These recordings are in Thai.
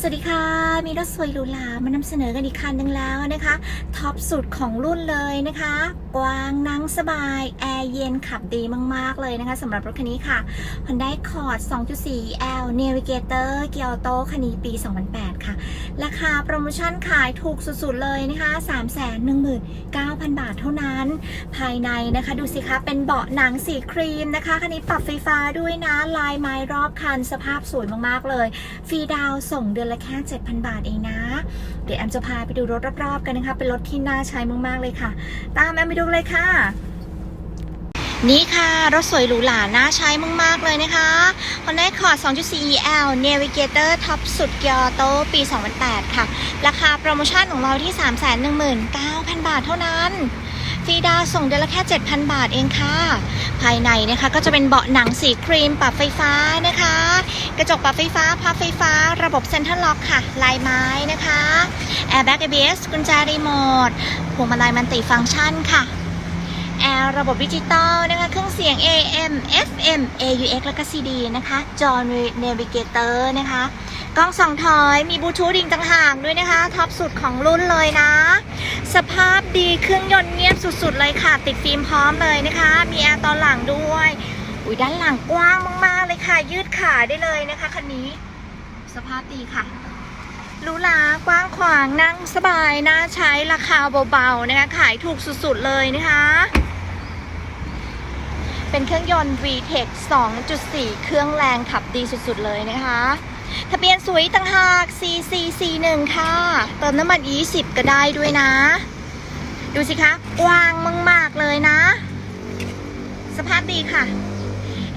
สวัสดีค่ะ มีรถสวยหรูหรามานำเสนอกันอีกคันหนึ่งแล้วนะคะ ท็อปสุดของรุ่นเลยนะคะ กว้างนั่งสบาย แอร์เย็นขับดีมาก ๆ เลยนะคะสำหรับรถคันนี้ค่ะ Hyundai Accord 2.4 L Navigator เกียร์โตคันนี้ปี 2008 ค่ะ ราคาโปรโมชั่นขายถูกสุด ๆ เลยนะคะ 319,000 บาทเท่านั้น ภายในนะคะ ดูสิคะ เป็นเบาะหนังสีครีมนะคะ คันนี้ปรับไฟฟ้าด้วยนะ ลายไม้รอบคัน สภาพสวยมาก ๆ เลย ฟรีดาวส่งเดือนละแค่ 7,000 บาทเองนะ เดี๋ยวแอมจะพาไปดูรถรอบๆกันนะคะ เป็นรถที่น่าใช้มากๆเลยค่ะ ตามแอมไปดูเลยค่ะ นี่ค่ะ รถสวยหรูหราน่าใช้มาก ๆ เลยนะคะ Honda Accord 2.4 L Navigator ท็อปสุดเกียร์โตปี 2008 ค่ะ ราคาโปรโมชั่นของเราที่ 319,000 บาทเท่านั้น ฟรีดาวส่งเดือนละแค่ 7,000 บาทเองค่ะ ภายในนะคะก็จะเป็นเบาะหนังสีครีมปรับไฟฟ้านะคะ กระจกปรับไฟฟ้าพับไฟฟ้า ระบบเซ็นทรัลล็อกค่ะ ลายไม้นะคะ Airbag ABS กุญแจรีโมทพวงมาลัยมันติฟังก์ชันค่ะแอร์ระบบดิจิตอลนะคะเครื่องเสียง AM FM AUX แล้วก็ CD นะคะจอ Navigator นะคะ กล้องสองถอยมีบลูทูธอีกต่างหากด้วยนะคะ ท็อปสุดของรุ่นเลยนะ สภาพดีเครื่องยนต์เงียบสุดๆเลยค่ะ ติดฟิล์มพร้อมเลยนะคะ มีแอร์ตอนหลังด้วย อุ้ยด้านหลังกว้างมากๆเลยค่ะ ยืดขาได้เลยนะคะคันนี้ สภาพดีค่ะรูหรากว้างขวางนั่งสบายน่าใช้ราคาเบาๆนะคะขายถูกสุดๆเลยนะคะ เป็นเครื่องยนต์ VTEC 2.4 เครื่องแรงขับดีสุดๆเลยนะคะ ทะเบียนสวยต่างหาก CC41 ค่ะ เติมน้ำมัน 20 ก็ได้ด้วยนะ ดูสิคะกว้างมากๆเลยนะ สภาพดีค่ะ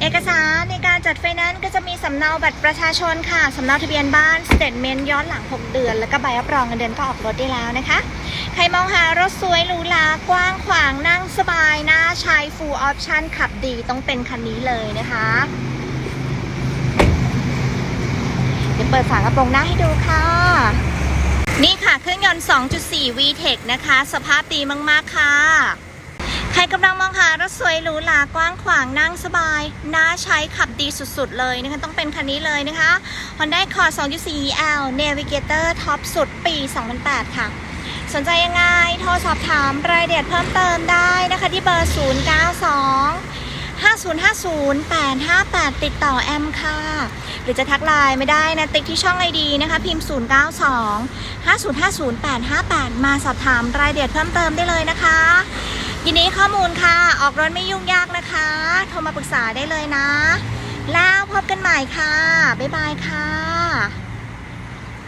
เอกสารในการจัดไฟแนนซ์ก็จะมีสำเนาบัตรประชาชนค่ะ สำเนาทะเบียนบ้านสเตทเมนต์ย้อนหลัง 6 เดือน แล้วก็ใบรับรองเงินเดือนก็ออกรถได้แล้วนะคะ ใครมองหารถสวยหรูหรากว้างขวางนั่งสบายน่าใช้ full option ขับดีต้องเป็นคันนี้เลยนะคะ ดี๋ยวเปิดฝากระโปรงหน้าให้ดูค่ะ นี่ค่ะเครื่องยนต์ 2.4 VTEC นะคะ สภาพดีมาก ๆ ค่ะ ใครกำลังมองหารถสวยหรูหรากว้างขวางนั่งสบาย น่าใช้ขับดีสุด ๆ เลยนะคะ ต้องเป็นคันนี้เลยนะคะ Honda Accord 2.4 L Navigator ท็อปสุดปี 2008 ค่ะสนใจยังไง โทรสอบถามรายละเอียดเพิ่มเติมได้นะคะที่เบอร์ 092 5050 858 ติดต่อแอมค่ะ หรือจะทักไลน์ไม่ได้นะ ติ๊กที่ช่องไอดีนะคะ พิมพ์ 092 5050 858 มาสอบถามรายละเอียดเพิ่มเติมได้เลยนะคะ ยินดีข้อมูลค่ะ ออกรถไม่ยุ่งยากนะคะ โทรมาปรึกษาได้เลยนะ แล้วพบกันใหม่ค่ะ บ๊ายบายค่ะ